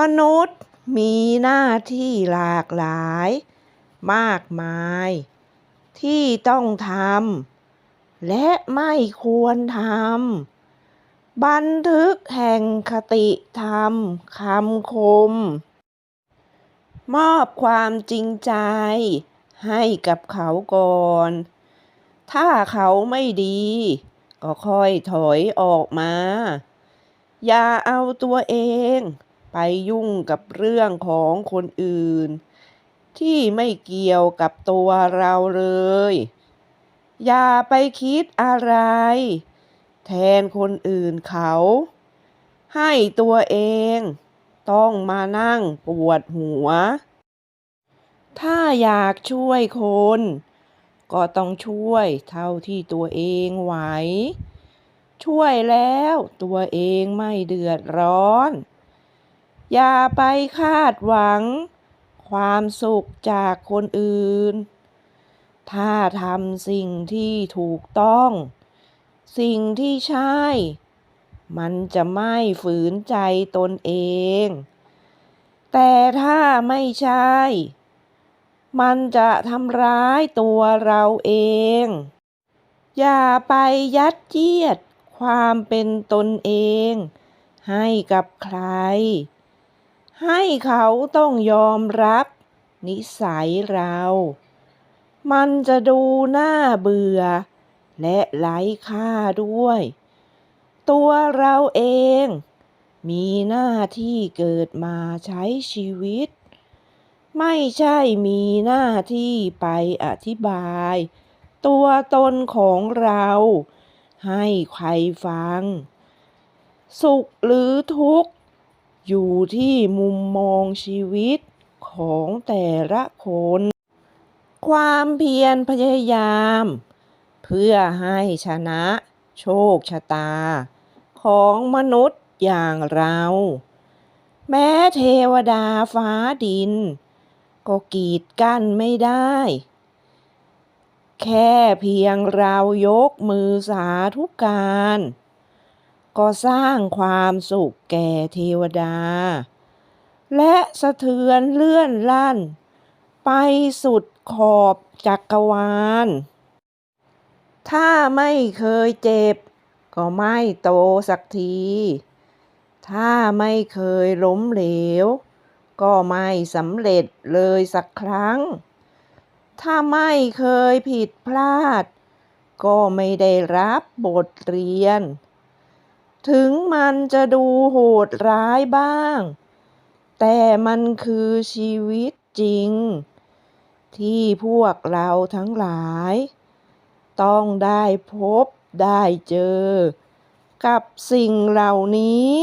มนุษย์มีหน้าที่หลากหลาย มากมาย ที่ต้องทำและไม่ควรทำบันทึกแห่งคติธรรมคำคม มอบความจริงใจให้กับเขาก่อน ถ้าเขาไม่ดี ก็ค่อยถอยออกมา อย่าเอาตัวเอง ไปยุ่งกับเรื่องของคนอื่น ที่ไม่เกี่ยวกับตัวเราเลย อย่าไปคิดอะไร แทนคนอื่นเขา ให้ตัวเองต้องมานั่งปวดหัว ถ้าอยากช่วยคน ก็ต้องช่วยเท่าที่ตัวเองไหว ช่วยแล้วตัวเองไม่เดือดร้อน อย่าไปคาดหวัง ความสุขจากคนอื่น ถ้าทำสิ่งที่ถูกต้อง สิ่งที่ใช่ มันจะไม่ฝืนใจตนเอง แต่ถ้าไม่ใช่ มันจะทำร้ายตัวเราเอง อย่าไปยัดเยียดความเป็นตนเองให้กับใคร ให้เขาต้องยอมรับ นิสัยเรา มันจะดูน่าเบื่อ และไร้ค่าด้วย ตัวเราเอง มีหน้าที่เกิดมาใช้ชีวิต ไม่ใช่มีหน้าที่ไปอธิบาย ตัวตนของเรา ให้ใครฟัง สุขหรือทุกข์ อยู่ที่มุมมองชีวิตของแต่ละคน ความเพียรพยายาม เพื่อให้ชนะโชคชะตา ของมนุษย์อย่างเรา แม้เทวดาฟ้าดิน ก็กีดกั้นไม่ได้ แค่เพียงเรายกมือสาธุการ ก็สร้างความสุขแก่เทวดา และสะเทือนเลื่อนลั่น ไปสุดขอบจักรวาล ถ้าไม่เคยเจ็บ ก็ไม่โตสักที ถ้าไม่เคยล้มเหลว ก็ไม่สำเร็จเลยสักครั้ง ถ้าไม่เคยผิดพลาด ก็ไม่ได้รับบทเรียน ถึงมันจะดูโหดร้ายบ้าง แต่มันคือชีวิตจริง ที่พวกเราทั้งหลาย ต้องได้พบได้เจอ กับสิ่งเหล่านี้